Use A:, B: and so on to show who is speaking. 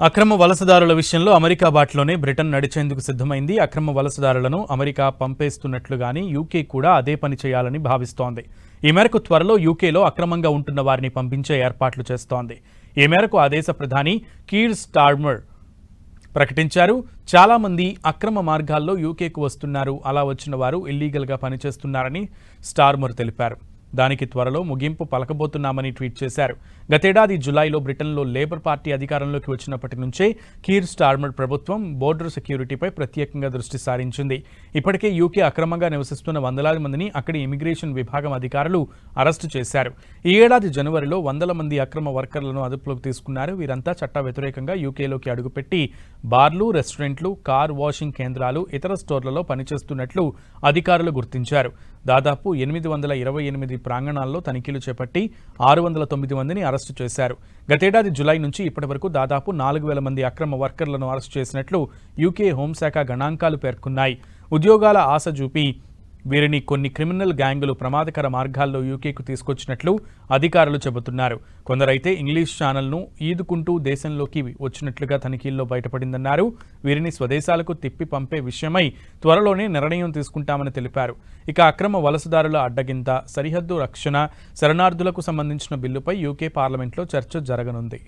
A: అక్రమ వలసదారుల విషయంలో అమెరికా బాటలోనే బ్రిటన్ నడిచేందుకు సిద్ధమైంది. అక్రమ వలసదారులను అమెరికా పంపేస్తున్నట్లుగానే యూకే కూడా అదే పని చేయాలని భావిస్తోంది. ఈ మేరకు త్వరలో యూకేలో అక్రమంగా ఉంటున్న వారిని పంపించే ఏర్పాట్లు చేస్తోంది. ఈ మేరకు ఆ దేశ ప్రధాని కీర్ స్టార్మర్ ప్రకటించారు. చాలామంది అక్రమ మార్గాల్లో యూకేకు వస్తున్నారు. అలా వచ్చిన వారు ఇల్లీగల్గా పనిచేస్తున్నారని స్టార్మర్ తెలిపారు. దానికి త్వరలో ముగింపు పలకబోతున్నామని ట్వీట్ చేశారు. గతేడాది జులైలో బ్రిటన్లో లేబర్ పార్టీ అధికారంలోకి వచ్చినప్పటి నుంచే కీర్ స్టార్మర్ ప్రభుత్వం బోర్డర్ సెక్యూరిటీపై ప్రత్యేకంగా దృష్టి సారించింది. ఇప్పటికే యూకే అక్రమంగా నివసిస్తున్న వందలాది మందిని అక్కడి ఇమిగ్రేషన్ విభాగం అధికారులు అరెస్టు చేశారు. ఈ ఏడాది జనవరిలో వందల మంది అక్రమ వర్కర్లను అదుపులోకి తీసుకున్నారు. వీరంతా చట్ట వ్యతిరేకంగా యూకేలోకి అడుగుపెట్టి బార్లు రెస్టారెంట్లు కార్ వాషింగ్ కేంద్రాలు ఇతర స్టోర్లలో పనిచేస్తున్నట్లు అధికారులు గుర్తించారు. దాదాపు ఎనిమిది వందల ఇరవై ఎనిమిది ప్రాంగణాల్లో తనిఖీలు చేపట్టి ఆరు వందల తొమ్మిది మందిని అరెస్టు చేశారు. గతేడాది జులై నుంచి ఇప్పటి వరకు దాదాపు నాలుగు వేల మంది అక్రమ వర్కర్లను అరెస్టు చేసినట్లు యూకే హోంశాఖ గణాంకాలు పేర్కొన్నాయి. ఉద్యోగాల ఆశ చూపి వీరిని కొన్ని క్రిమినల్ గ్యాంగులు ప్రమాదకర మార్గాల్లో యూకేకు తీసుకొచ్చినట్లు అధికారులు చెబుతున్నారు. కొందరైతే ఇంగ్లీష్ ఛానల్ను ఈదుకుంటూ దేశంలోకి వచ్చినట్లుగా తనిఖీల్లో బయటపడిందన్నారు. వీరిని స్వదేశాలకు తిప్పి పంపే విషయమై త్వరలోనే నిర్ణయం తీసుకుంటామని తెలిపారు. ఇక అక్రమ వలసదారుల అడ్డగింత సరిహద్దు రక్షణ శరణార్థులకు సంబంధించిన బిల్లుపై యూకే పార్లమెంట్లో చర్చ జరగనుంది.